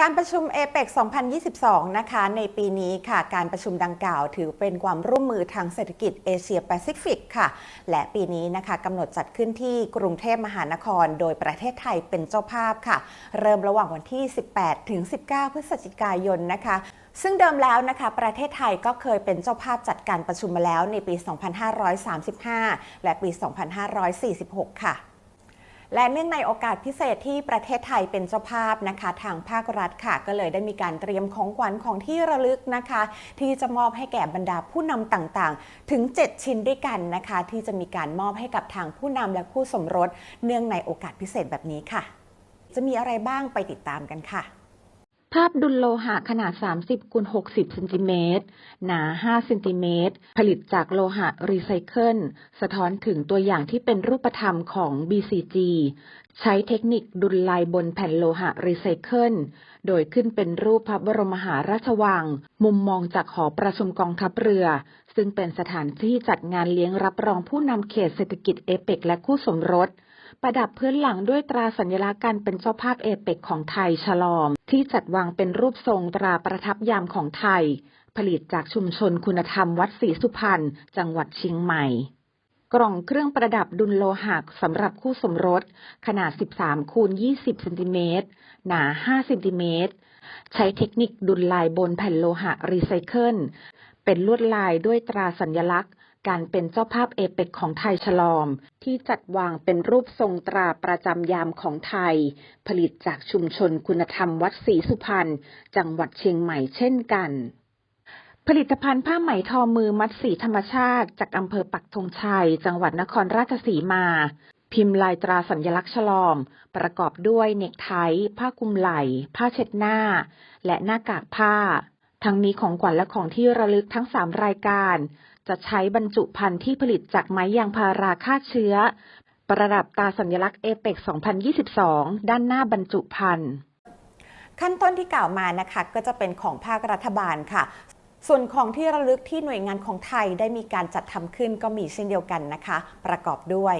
การประชุมเอเปก2022 นะคะ ในปีนี้ค่ะ การประชุมดังกล่าวถือเป็นความร่วมมือทางเศรษฐกิจเอเชียแปซิฟิกค่ะ และปีนี้นะคะกำหนดจัดขึ้นที่กรุงเทพมหานคร โดยประเทศไทยเป็นเจ้าภาพค่ะ เริ่มระหว่างวันที่ 18 ถึง 19 พฤศจิกายนนะคะซึ่งเดิมแล้วนะคะ ประเทศไทยก็เคยเป็นเจ้าภาพจัดการประชุมมาแล้วในปี 2535 และปี 2546 ค่ะ และเนื่องในโอกาสพิเศษที่ประเทศไทยเป็นเจ้าภาพนะคะ ทางภาครัฐค่ะ ก็เลยได้มีการเตรียมของขวัญของที่ระลึกนะคะ ที่จะมอบให้แก่บรรดาผู้นำต่างๆ ถึง 7 ชิ้นด้วยกันนะคะ ที่จะมีการมอบให้กับทางผู้นำและคู่สมรส เนื่องในโอกาสพิเศษแบบนี้ค่ะ จะมีอะไรบ้างไปติดตามกันค่ะ ภาพดุลโลหะขนาด 30คูณ60เซนติเมตรหนา 5เซนติเมตรผลิตจากโลหะรีไซเคิล สะท้อนถึงตัวอย่างที่เป็นรูปธรรมของ BCG ใช้เทคนิคดุลลายบนแผ่นโลหะรีไซเคิล โดยขึ้นเป็นรูปพระบรมมหาราชวัง มุมมองจากหอประชุมกองทัพเรือ ซึ่งเป็นสถานที่จัดงานเลี้ยงรับรองผู้นำเขตเศรษฐกิจเอเปกและคู่สมรส ประดับพื้นหลังด้วยตราสัญลักษณ์การเป็นเจ้าภาพเอเปกของไทยฉลอม ที่จัดวางเป็นรูปทรงตราประทับยามของไทย ผลิตจากชุมชนคุณธรรมวัดศรีสุพรรณจังหวัดเชียงใหม่ กล่องเครื่องประดับดุลโลหะสำหรับคู่สมรส ขนาด 13 คูณ 20 เซนติเมตร หนา 5 เซนติเมตร ใช้เทคนิคดุลลายบนแผ่นโลหะรีไซเคิล เป็นลวดลายด้วยตราสัญลักษณ์ การเป็นเจ้าภาพเอเปกของไทยฉลอม ที่จัดวางเป็นรูปทรงตราประจำยามของไทย ผลิตจากชุมชนคุณธรรมวัดศรีสุพรรณจังหวัดเชียงใหม่เช่นกันผลิตภัณฑ์ผ้าไหมทอมือมัดสีธรรมชาติ จากอำเภอปักธงชัย จังหวัดนครราชสีมา พิมพ์ลายตราสัญลักษณ์ฉลอม ประกอบด้วยเนกไทผ้าคลุมไหล่ ผ้าเช็ดหน้า และหน้ากากผ้า ทั้งนี้ของขวัญและของที่ระลึกทั้ง 3 รายการ จะใช้บรรจุภัณฑ์ที่ผลิตจากไม้ยางพาราฆ่าเชื้อ ประดับตาสัญลักษณ์เอเปก2022 ด้านหน้าบรรจุภัณฑ์ขั้นต้นที่กล่าวมานะคะ ก็จะเป็นของภาครัฐบาลค่ะส่วนของที่ระลึกที่หน่วยงานของไทยได้มีการจัดทำขึ้นก็มีเช่นเดียวกันนะคะ ประกอบด้วย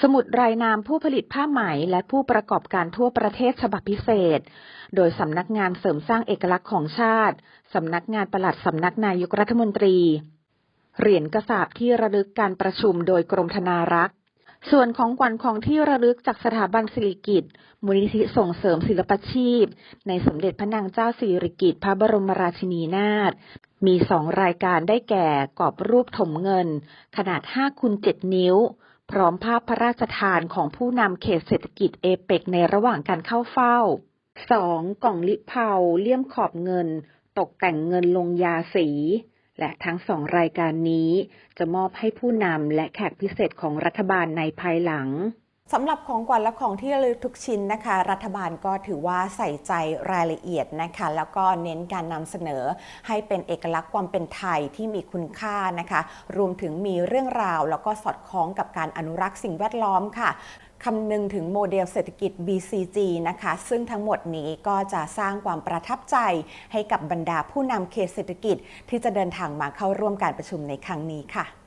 สมุดรายนามผู้ผลิตผ้าไหมและผู้ประกอบการทั่วประเทศฉบับพิเศษ โดยสำนักงานเสริมสร้างเอกลักษณ์ของชาติ สำนักงานปลัดสำนักนายกรัฐมนตรี เหรียญกระสาบที่ระลึกการประชุมโดยกรมธนารักษ์ ส่วนของขวัญของที่ระลึกจากสถาบันสิริกิติ์มูลนิธิส่งเสริมศิลปชีพ ในสมเด็จพระนางเจ้าสิริกิติ์พระบรมราชินีนาถ มีสองรายการได้แก่กรอบรูปถมเงิน ขนาด5คูณ7นิ้ว พร้อมภาพพระราชทานของผู้นำเขตเศรษฐกิจเอเปกในระหว่างการเข้าเฝ้า 2. กล่องลิเพาเลี่ยมขอบเงิน ตกแต่งเงินลงยาสี และทั้งสองรายการนี้จะมอบให้ผู้นำและแขกพิเศษของรัฐบาลในภายหลัง สำหรับของขวัญและของที่ระลึกทุกชิ้นนะคะ รัฐบาลก็ถือว่าใส่ใจรายละเอียดนะคะ แล้วก็เน้นการนำเสนอให้เป็นเอกลักษณ์ความเป็นไทยที่มีคุณค่านะคะ รวมถึงมีเรื่องราว แล้วก็สอดคล้องกับการอนุรักษ์สิ่งแวดล้อมค่ะคำนึงถึงโมเดลเศรษฐกิจ BCG นะคะ ซึ่งทั้งหมดนี้ก็จะสร้างความประทับใจให้กับบรรดาผู้นำเขตเศรษฐกิจ ที่จะเดินทางมาเข้าร่วมการประชุมในครั้งนี้ค่ะ